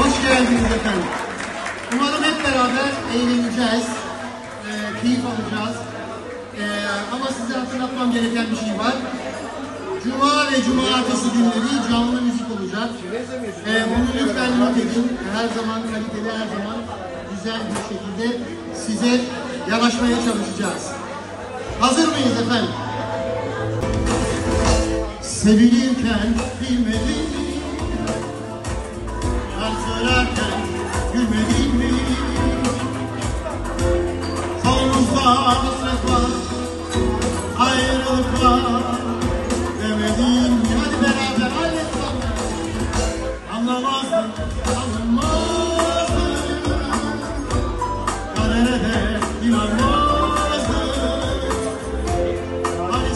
efendim. Umarım hep beraber eğleneceğiz. Ee, keyif alacağız. Ee, ama size hatırlatmam gereken bir şey var. Cuma ve cumartesi günleri canlı müzik olacak. Ee, bunu lütfen not edin. Her zaman kaliteli, her zaman güzel bir şekilde size yanaşmaya çalışacağız. Hazır mıyız efendim? Sevilirken bilmedin Yollar mi? Sonumuzda hasret var, ayrılık var Demedin mi? Hadi beraber halletsen Anlamazdın, anlamazdın Kadere de inanmazdın Hani